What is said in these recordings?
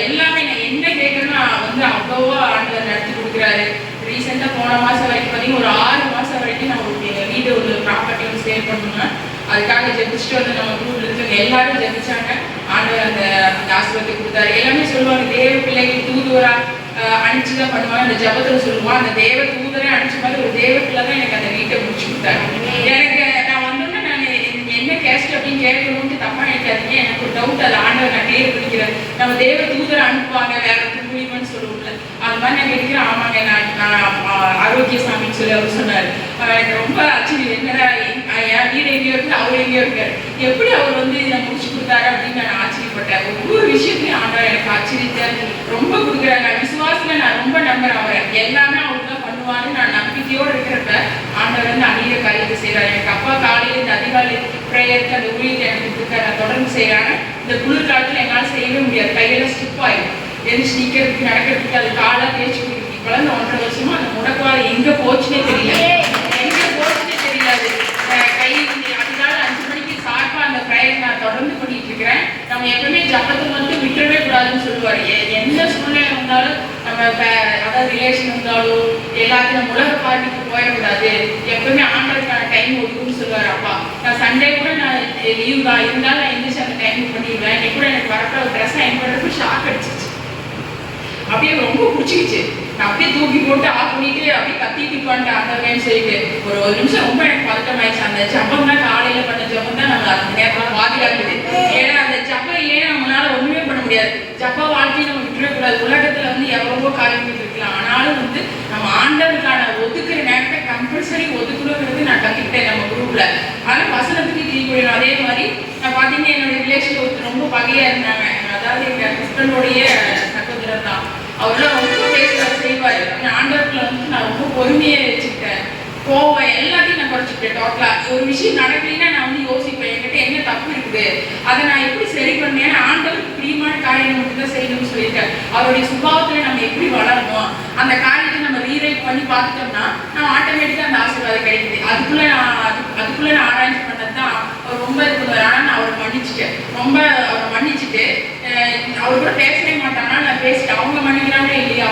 எல்லாமே நான் என்ன கேட்கறேன்னா வந்து அவ்வளோவா ஆண்டவர் நடத்தி கொடுக்குறாரு. ரீசெண்டாக போன மாதம் வரைக்கும் பார்த்தீங்கன்னா ஒரு ஆறு மாதம் வரைக்கும் நான் ஒரு எங்கள் வீடு ஒரு ப்ராப்பர்ட்டி வந்து சேல் பண்ணணும்னா அதுக்காக ஜெபிச்சுட்டு வந்து நம்ம ஊரில் இருக்கிறவங்க எல்லாரும் ஜெபிச்சாங்க. ஆண்டவர் அந்த அந்த ஆசிரியத்தை கொடுத்தாரு. எல்லாமே சொல்லுவாங்க தேவ பிள்ளைகள் தூதுவரா அணிச்சு தான் பண்ணுவாங்க அந்த ஜபத்தில் சொல்லுவோம். அந்த தேவ தூதரை அணிச்ச மாதிரி ஒரு தேவ பிள்ளை தான் எனக்கு அந்த வீட்டை முடிச்சு கொடுத்தாரு. எனக்கு என்ன அப்படின்னு கேட்கணும்னு தப்பா நினைக்காதீங்க எனக்கு ஒரு டவுட் அது ஆண்டவர் நான் கிளியர் பண்ணிக்கிறேன். நம்ம தேவ தூதர் அனுப்புவாங்க வேற மூலியமான்னு சொல்லுவோம்ல. அது மாதிரி நான் கேட்கிறேன் ஆமாங்க நான் நான் ஆரோக்கிய சாமின்னு சொல்லி அவர் சொன்னார். எனக்கு ரொம்ப ஆச்சரியம். என்னடா என் வீடு எங்கேயோ இருக்கு அவர் எங்கேயோ இருக்காரு. எப்படி அவர் வந்து இதை முடிச்சு கொடுத்தாரு அப்படின்னு நான் ஆச்சரியப்பட்டேன். ஒவ்வொரு விஷயத்தையும் ஆண்டவர் எனக்கு ஆச்சரியத்தை ரொம்ப கொடுக்குறாரு. நான் விசுவாசத்துல நான் ரொம்ப நம்புறேன் அவரை. எல்லாமே அவர் தான் பண்ணுவான்னு நான் நம்பிக்கையோடு இருக்கிறப்ப ஆண்டவர் வந்து அநேக காரியத்தை செய்கிறார் எனக்கு அப்பா காலையில் இந்த அதிகாலை அந்த ஊழியத்தை எனக்கு தொடர்ந்து செய்கிறாங்க இந்த குளிர் காலத்தில் என்னால் செய்யவே முடியாது. கையெல்லாம் ஸ்டிப் ஆயிடும். எந்திரிச்சு நிற்கிறதுக்கு நடக்கிறதுக்கு அது காலாக தேய்ச்சி கொடுக்குது இப்போலாம் இந்த ஒன்றரை வருஷமா அந்த முடக்குவாது எங்கே போச்சுனே தெரியல. எங்கே போச்சுனே தெரியாது கை அதிகாலை அஞ்சு மணிக்கு சார்பாக அந்த ப்ரேயர் நான் தொடர்ந்து பண்ணிட்டு இருக்கிறேன். நம்ம எப்பவுமே ஜபத்தை மட்டும் விட்டுறவே கூடாதுன்னு சொல்லுவார். எந்த சூழ்நிலை வந்தாலும் நம்ம அதாவது ரிலேஷன் வந்தாலும் எல்லாத்தையும் உலக பார்ட்டிக்கு போயிடக்கூடாது. எப்பவுமே ஆண்டருக்கான டைம் ஒதுக்குன்னு சொல்லுவார் அப்பா. நான் சண்டே கூட நான் லீவ் தான். இருந்தாலும் நான் எந்திரிச்சு அந்த டைம் பண்ணிடுவேன். எப்படி கூட எனக்கு வரப்போ ஒரு ட்ரெஸ் அயன் பண்ணுறப்ப ஷாக் அடிச்சிச்சு அப்படியே ரொம்ப பிடிச்சிக்கிச்சு. அப்படியே தூக்கி போட்டு ஆஃப் பண்ணிட்டு அப்படியே கத்திட்டு உட்காந்து ஆண்டவன்னு சொல்லிட்டு ஒரு ஒரு நிமிஷம் ரொம்ப எனக்கு பதட்டமாயிடுச்சு அந்த ஜபம் தான் காலையில பண்ண ஜபம் தான் நம்ம அந்த நேரத்தில் பாதுகாக்குது ஏன்னா அந்த ஜபம் இல்லையே நம்மளால ஒண்ணுமே பண்ண முடியாது ஜப்ப வாழ்க்கையை நம்ம விட்டுறவே கூடாது உலகத்துல வந்து எவ்வளவோ காரியங்கள் இருக்கலாம் ஆனாலும் வந்து நம்ம ஆண்டவருக்கான ஒதுக்குற நேரத்தை கம்பல்சரி ஒதுக்கணுங்கிறது நான் கத்துக்கிட்டேன் நம்ம குரூப்ல ஆனா வசனத்துக்கு தீ அதே மாதிரி நான் பாத்தீங்கன்னா என்னோட ரிலேஷன் ஒருத்தர் ரொம்ப பகையா இருந்தாங்க அதாவது கோவம் எல்லாத்தையும் நான் குறைச்சிக்கிட்டேன் டோட்டலா ஒரு விஷயம் நடக்கலைன்னா நான் வந்து யோசிப்பேன் என்கிட்ட என்ன தப்பு இருக்குது? அதை நான் எப்படி சரி பண்ணேன்? ஆண்டவருக்கு பிரியமான காரியம் மட்டும் தான் செய்யணும்னு சொல்லியிருக்காரு. அவருடைய சுபாவத்துல நம்ம எப்படி வளரணும்? அந்த காரியத்தை நம்ம ரீரைட் பண்ணி பார்த்துட்டோம்னா நம்ம ஆட்டோமேட்டிக்கா அந்த ஆசீர்வாதம் கிடைக்குது. அதுக்குள்ள நான் அது அதுக்குள்ள நான் ஆராய்ச்சி பண்ணது தான் அவர் ரொம்ப இது பண்ணுவார். நான் அவரை மன்னிச்சுட்டேன். ரொம்ப அவரை மன்னிச்சுட்டு அவர் கூட பேச மாட்டாங்க நான் பேசிட்டேன் அவங்க மன்னிக்கிறாங்களே இல்லையா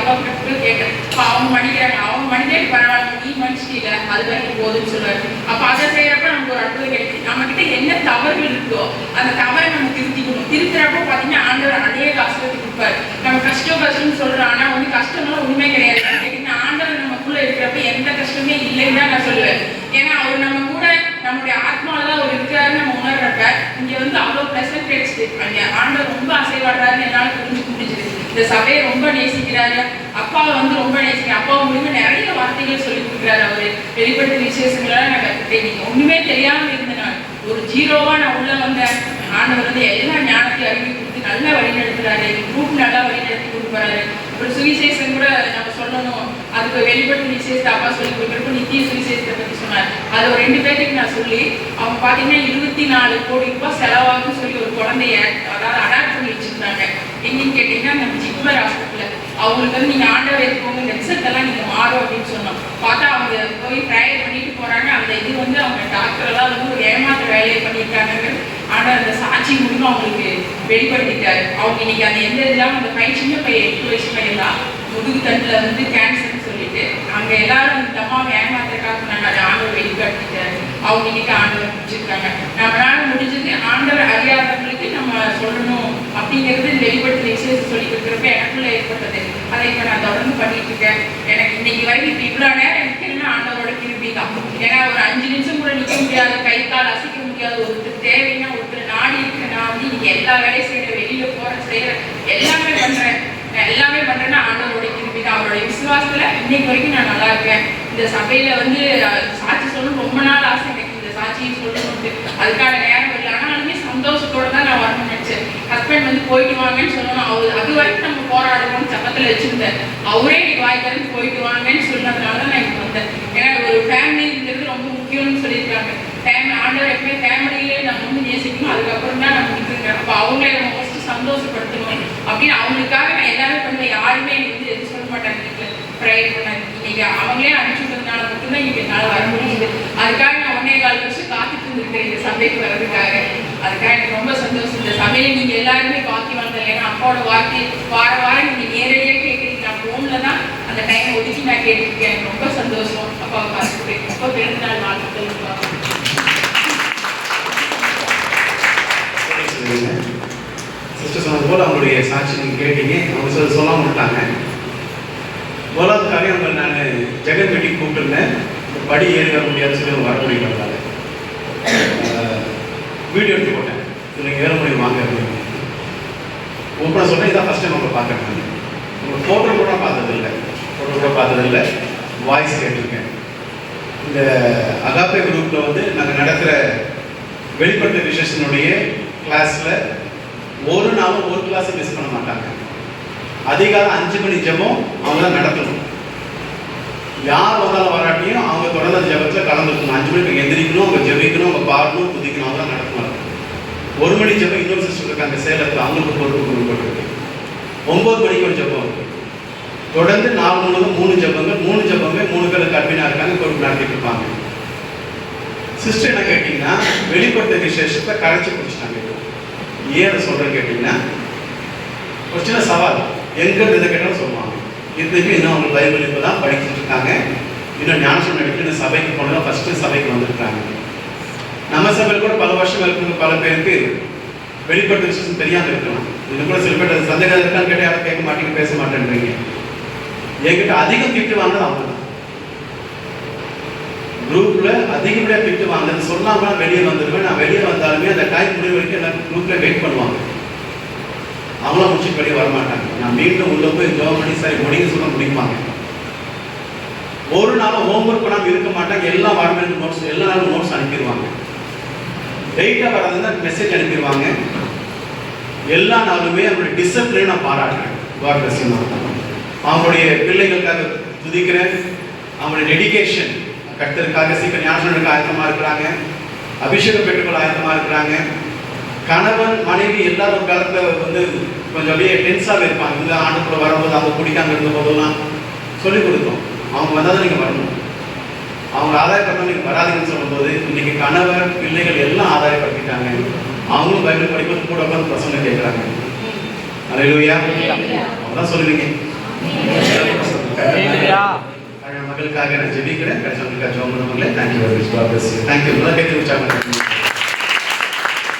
அப்பா கேட்டேன் இப்போ அவங்க மன்னிக்கிறாங்க அவங்க மன்னிக்கே பரவாயில்ல. நீ மன்னிச்சிட்டீங்க அது வரைக்கும் போதும்னு சொல்லுவாரு அப்ப அதை செய்யறப்ப நமக்கு ஒரு அற்புதம் கிடைக்கும். நம்ம கிட்ட என்ன தவறுகள் இருக்கோ அந்த தவறை நம்ம திருத்திக்கணும். திருத்துறப்ப பாத்தீங்கன்னா ஆண்டவர் அதே ஆசீர்வாதத்தை கொடுப்பாரு. நம்ம கஷ்டம் கஷ்டம்னு சொல்றோம். ஆனா வந்து கஷ்டம்லாம் உண்மை கிடையாது. கேட்டீங்கன்னா ஆண்டவர் நமக்குள்ள இருக்கிறப்ப எந்த கஷ்டமே இல்லைன்னு தான் நான் சொல்லுவேன். ஏன்னா அவர் நம்ம கூட நம்மளுடைய ஆத்மாவில் தான் அவர் இருக்காருன்னு நம்ம உணர்றப்ப இங்க வந்து அவ்வளவு பிளசன்ட் கிடைச்சிது ஆண்டவர் ரொம்ப ஆசை இந்த சபையை ரொம்ப நேசிக்கிறாரு. அப்பாவை வந்து ரொம்ப நேசிக்கிறேன் அப்பாவை மூலியமா நிறைய வார்த்தைகள் சொல்லி கொடுக்குறாரு அவரு. வெளிப்பட்ட விசேஷங்களெல்லாம் நான் கற்றுக்கிட்டேன் நீங்க ஒண்ணுமே தெரியாம இருந்த நான் ஒரு ஜீரோவா நான் உள்ள வந்தேன். ஆண்டவர் வந்து எல்லா ஞானத்தையும் அறிவி கொடுத்து நல்லா வழி நடத்துறாரு. குரூப் நல்லா வழி நடத்தி கொண்டு ஒரு சுவிசேஷம் கூட நம்ம சொல்லணும். அதுக்கு வெளிப்பட்ட விசேஷத்தை அப்பா சொல்லி கொடுக்குறப்ப நித்திய சுவிசேஷத்தை பத்தி சொன்னார். அது ஒரு ரெண்டு பேருக்கு நான் சொல்லி அவங்க பாத்தீங்கன்னா இருபத்தி நாலு கோடி ரூபாய் செலவாகும்னு சொல்லி ஒரு குழந்தைய அதாவது அடாப்ட் பண்ணி என்னன்னு கேட்டீங்கன்னா நம்ம ஜிப்மர் ஹாஸ்பிட்டல் அவங்களுக்கு வந்து நீங்கள் ஆண்டவர் எடுத்துக்கோங்க இந்த ரிசல்ட் நீங்கள் மாறும் அப்படின்னு சொன்னோம். பார்த்தா அவங்க போய் ப்ரேயர் பண்ணிட்டு போகிறாங்க அந்த இது வந்து அவங்க டாக்டர் எல்லாம் வந்து ஒரு ஏமாற்ற வேலையை பண்ணியிருக்காங்க ஆனால் அந்த சாட்சி மூலியமா அவங்களுக்கு வெளிப்படுத்திட்டாரு. அவங்க இன்னைக்கு அந்த எந்த இல்லாம அந்த பையன் சின்ன பையன் எட்டு வயசு பையன் தான். முதுகு தட்டில் வந்து கேன்சர்னு சொல்லிட்டு அங்கே எல்லாரும் இந்த அம்மாவை ஏமாத்துறதுக்காக நாங்க அதை ஆண்டவர் வெளிப்படுத்திட்டாரு. அவங்க இன்னைக்கு ஆண்டவர் முடிச்சிருக்காங்க. நம்மளால முடிஞ்சது ஆண்டவர் அறியாதவங்களுக்கு நம்ம சொல்லணும். அப்படிங்கிறது இந்த வெளிப்படுத்த சொல்லி கொடுக்குறப்ப எனக்குள்ள ஏற்பட்டது. அதை இப்போ நான் தொடர்ந்து பண்ணிட்டு இருக்கேன் எனக்கு இன்னைக்கு வரைக்கும் இப்போ இவ்வளோ நேரம் நிற்கணும்னா ஆண்டவரோட கிருபி தான். ஏன்னா ஒரு அஞ்சு நிமிஷம் கூட நிற்க முடியாது கை கால் அசைக்க முடியாது ஒருத்தர் தேவைன்னா ஒருத்தர் நாடி இருக்கேன் நான் வந்து இன்னைக்கு எல்லா வேலையும் செய்யறேன் வெளியில போகிறேன் செய்யறேன் எல்லாமே பண்றேன். நான் எல்லாமே பண்றேன்னா ஆண்டவரோட கிருபி தான். அவரோட விசுவாசத்துல இன்னைக்கு வரைக்கும் நான் நல்லா இருக்கேன். இந்த சபையில வந்து சாட்சி சொல்லணும் ரொம்ப நாள் ஆசை எனக்கு. இந்த சாட்சியை சொல்லணும் அதுக்கான நேரம் இல்லை. ஆனாலுமே சந்தோஷத்தோட தான் நான் வரணும்னு நினைச்சேன். ஹஸ்பண்ட் வந்து போயிட்டு வாங்கன்னு சொல்லணும் அவர் அது வரைக்கும் நம்ம போராடணும்னு சபத்துல வச்சிருந்தேன். அவரே எனக்கு வாய் திறந்து போயிட்டு வாங்கன்னு சொன்னதுனால தான் நான் இங்க வந்தேன். ஏன்னா ஒரு ஃபேமிலிங்கிறது ரொம்ப முக்கியம்னு சொல்லியிருக்காங்க. ஃபேமிலி ஆண்டவர் எப்பவுமே ஃபேமிலியிலே நம்ம வந்து நேசிக்கணும். அதுக்கப்புறம் தான் நம்ம இருக்குங்க. அப்போ அவங்களே நம்ம ஃபஸ்ட்டு சந்தோஷப்படுத்தணும். அப்படின்னு அவங்களுக்காக நான் எல்லாமே பண்ணுவேன் யாருமே எனக்கு வந்து எதுவும் சொல்ல மாட்டாங்க. வீட்டில் ப்ரேயர் பண்ணாங்க இன்னைக்கு அவங்களே அனுப்பிச்சு விட்டதுனால மட்டும்தான் இன்னைக்கு என்னால் வர முடியுது. அதுக்காக நான் ஒன்னே கால் வருஷம் காத்துட்டு இருந்திருக்கேன் இந்த சந்தைக்கு வர்றதுக்காக. அதுக்காக எனக்கு ரொம்ப சந்தோஷம். இந்த சமையலை நீங்க எல்லாருமே பாக்கி வந்தது ஏன்னா அப்பாவோட வார்த்தை வார வாரம் நீங்க நேரடியாக கேட்குறீங்க நான் ஃபோன்ல தான் அந்த டைம் ஒதுக்கி நான் கேட்டுருக்கேன் எனக்கு ரொம்ப சந்தோஷம். அப்பாவை பார்த்துட்டு அப்பா பிறந்த நாள் வாழ்த்துக்கள் சொல்லுங்க சிஸ்டர் சொன்னது போல் அவங்களுடைய சாட்சி நீங்கள் கேட்டீங்க. அவங்க சொல்ல சொல்லாமல் விட்டாங்க. போலாதுக்காக அவங்க நான் ஜெகன் மீட்டிங் கூப்பிட்டுருந்தேன் படி ஏறி வர முடியாதுன்னு சொல்லி அவங்க வர முடியல. வீடியோ எடுத்து போட்டேன். நீங்கள் ஏற முடியும் வாங்க அப்படின்னு ஓப்பனாக சொன்னேன் இதான் ஃபஸ்ட் டைம் அவங்க பார்க்குறேன் உங்கள் ஃபோட்டோ கூட பார்த்ததில்லை. ஃபோட்டோ கூட பார்த்ததில்லை. வாய்ஸ் கேட்டிருக்கேன். இந்த அகாப்பே குரூப்பில் வந்து நாங்கள் நடக்கிற வெளிப்பட்ட விசேஷனுடைய கிளாஸில் ஒரு நாளும் ஒரு கிளாஸை மிஸ் பண்ண மாட்டாங்க. அதிகாலம் அஞ்சு மணி ஜெபம் அவங்க தான் நடத்தணும். யார் வந்தாலும் வராட்டியும் அவங்க தொடர்ந்து அந்த ஜெபத்தில் கலந்துக்கணும். அஞ்சு மணிக்கு எந்திரிக்கணும் அவங்க ஜபிக்கணும் அவங்க பாடணும் துதிக்கணும் அவங்க தான் நடத்தணும் ஒரு மணி ஜெபம் இன்னொரு சிஸ்டர் இருக்காங்க சேலத்தில். அவங்களுக்கு பொறுப்பு கொடுக்கப்பட்டிருக்கு ஒன்பது மணிக்கு ஒரு ஜெபம் இருக்கு தொடர்ந்து நாலு முழுவதும் மூணு ஜெபங்கள் மூணு ஜப்பமே மூணு பேருக்கு அட்மினா இருக்காங்க பொறுப்பு நடத்திட்டு இருப்பாங்க. சிஸ்டர் என்ன கேட்டிங்கன்னா வெளிப்படுத்த விசேஷத்தை கரைச்சி பிடிச்சிட்டாங்க ஏன் அதை சொல்கிறேன் கேட்டிங்கன்னா ஒரு சின்ன சவால். எங்க இதை கேட்டாலும் சொல்லுவாங்க. இதுக்கு இன்னும் அவங்க பைபிள் இப்போ தான் படிச்சுட்டு இருக்காங்க. இன்னும் ஞானசம் நடிப்பு இந்த சபைக்கு போனதான் ஃபஸ்ட்டு சபைக்கு வந்திருக்காங்க. நம்ம சபையில் கூட பல வருஷம் இருக்கிற பல பேருக்கு வெளிப்பட்ட விஷயம் தெரியாமல் இருக்கலாம். இது கூட சில பேர் சந்தேகம் இருக்கான்னு கேட்டு யாரும் கேட்க மாட்டேங்க பேச மாட்டேன்றீங்க. என்கிட்ட அதிகம் திட்டு வாங்கினது அவங்க குரூப்பில் குரூப்ல அதிகப்படியாக திட்டு வாங்கினது சொல்லாம நான் வெளியே வந்துடுவேன் நான் வெளியே வந்தாலுமே அந்த டைம் முடிவு வரைக்கும் எல்லாம் குரூப்ல வெயிட் பண்ணுவாங்க. அவங்களாம் முடிச்சு வெளியே வர மாட்டாங்க நான் மீண்டும் உள்ள போய் ஜோம் பண்ணி சரி முடிங்க சொல்ல முடிப்பாங்க ஒரு நாளும் ஹோம்ஒர்க் பண்ணாமல் இருக்க மாட்டாங்க. எல்லா வாரங்களுக்கும் நோட்ஸ் எல்லா நாளும் நோட்ஸ் அனுப்பிடுவாங்க. லேட்டாக வரதுன்னா மெசேஜ் அனுப்பிடுவாங்க. எல்லா நாளுமே அவங்களுடைய டிசிப்ளினை நான் பாராட்டுறேன். அவங்களுடைய பிள்ளைகளுக்காக துதிக்கிறேன். அவங்களுடைய டெடிக்கேஷன் கர்த்தருக்காக சீக்கிரம் ஞானசனுக்கு ஆயத்தமாக இருக்கிறாங்க. அபிஷேகம் பெற்றுக்கொள்ள ஆயத்தமாக இருக்கிறாங்க. கணவன் மனைவி எல்லாரும் காலத்தில் வந்து கொஞ்சம் அப்படியே டென்ஸாக இருப்பாங்க. இந்த ஆண்டுக்குள்ளே வரும்போது அவங்க பிடிக்காம இருந்த போதெல்லாம் சொல்லிக் கொடுத்தோம். அவங்க வந்தால் தான் நீங்கள் வரணும். அவங்க ஆதாயப்படுத்த நீங்கள் வராதீங்கன்னு சொல்லும்போது இன்னைக்கு கணவர் பிள்ளைகள் எல்லாம் ஆதாயப்படுத்திட்டாங்க. அவங்களும் பைபிள் படிப்பது கூட உட்காந்து பசங்க கேட்குறாங்க. அலையிலுயா. அதான் சொல்லுவீங்க. மகளுக்காக நான் ஜெபிக்கிறேன். கடைசி ஜோம் பண்ணுவாங்களே தேங்க்யூ தேங்க்யூ கேட்டு வச்சாங்க